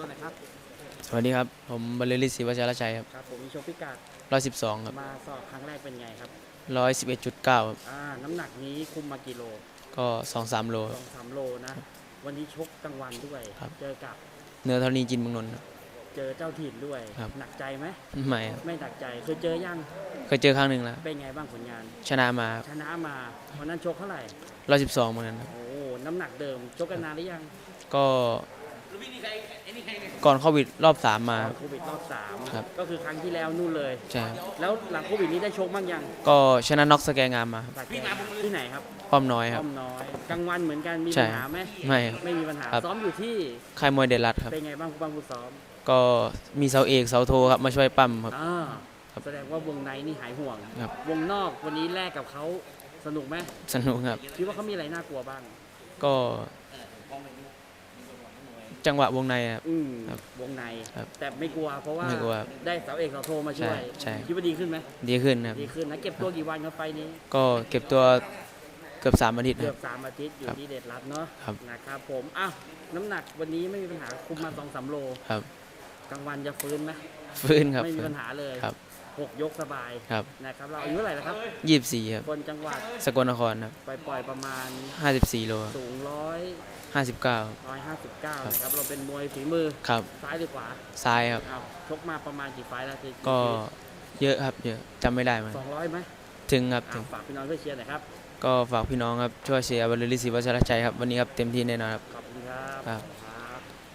ตัวหน่อยครับสวัสดีครับ ผมบรรลือฤทธิ์ศรีวัชรชัยครับครับผมมีโชคพิกัดร้อยสิบสองครับมาสอบครั้งแรกเป็นไงครับร้อยสิบเอ็ดจุดเก้าครับอ่าน้ำหนักนี้คุมมากี่โลก็สองสามโลสองสามโลนะ วันนี้ชกกลางวันด้วย ครับ เจอกับเนื้อเท่านี้จินเมืองนนท์ครับ เจอเจ้าถิ่นด้วย ครับ หนักใจไหมไม่ครับไม่หนักใจเคยเจอยังเคยเจอครั้งหนึ่งแล้วเป็นไงบ้างผลงาน ชนะมาชนะมาวันนั้นชกเท่าไหร่ร้อยสิบสองเหมือนกันครับโอ้น้ำหนักเดิมชกกันนานหรือยังก็ ก่อนโควิดรอบสามมาก่อนโควิดรอบสามครับ ก็คือครั้งที่แล้วนู่นเลย ใช่ครับแล้วหลังโควิดนี้ได้ชกบ้างยังก็ชนะน็อกสแกงามมาครับจากที่ไหนครับป้อมน้อยครับ อ้อมน้อยกลางวันเหมือนกันมีใช่ปัญหาไหมไม่ครับไม่มีปัญหาครับ ซ้อมอยู่ที่ค่ายมวยเดลรัตครับ เป็นไงบ้างคุณบ้างคุณซ้อมก็มีเสาเอกเสาโทครับมาช่วยปั้มครับ อ่าครับแสดงว่าวงในนี่หายห่วง ครับ วงนอกวันนี้แลกกับเขาสนุกไหมสนุกครับ คิดว่าเขามีอะไรน่ากลัวบ้าง ก็ จังหวะวงในครับ อืมครับวงใน ครับแต่ไม่กลัวเพราะว่าไม่กลัวครับได้เสาเอกเสาโทมาช่วยใช่ใช่ คิดว่าดีขึ้นไหมดีขึ้นครับ ดีขึ้นนะเก็บตัวกี่วันครับไฟล์นี้ ก็เก็บตัวเกือบสามอาทิตย์นะเกืคอรับบ สามอาทิตย์อยู่ครับที่เดชรัตน์เนาะครับ นะครับผมอ้าวน้ำหนักวันนี้ไม่มีปัญหาคุมมาสองสามโลครับ กลางวันจะฟื้นไหมฟื้นครับไม่มีฟื้น ปัญหาเลยครับ หกยกสบายครับนะครับเราอายุเท่าไหร่แล้วครับ ยี่สิบสี่ครับ คนจังหวัดสกลนครครับปล่อยๆประมาณห้าสิบสี่โลสูงร้อยห้าสิบเก้าร้อยห้าสิบเก้าครับนะครับเราเป็นมวยฝีมือครับซ้ายหรือขวาซ้ายครับ อ้าวชกมาประมาณกี่ไฟล์แล้วที่ก็เยอะครับเยอะจำไม่ได้เหมันสองร้อยไหมถึงครับอ้าถึวงฝากพี่น้องช่วยเชียร์หน่อยครับก็ฝากพี่น้องครับช่วยเชียร์บรรลือฤทธิ์ศรีวัชรชัยครับวันนี้ครับเต็มที่แน่นอนครับขอบคุณครับ ครับ ครับ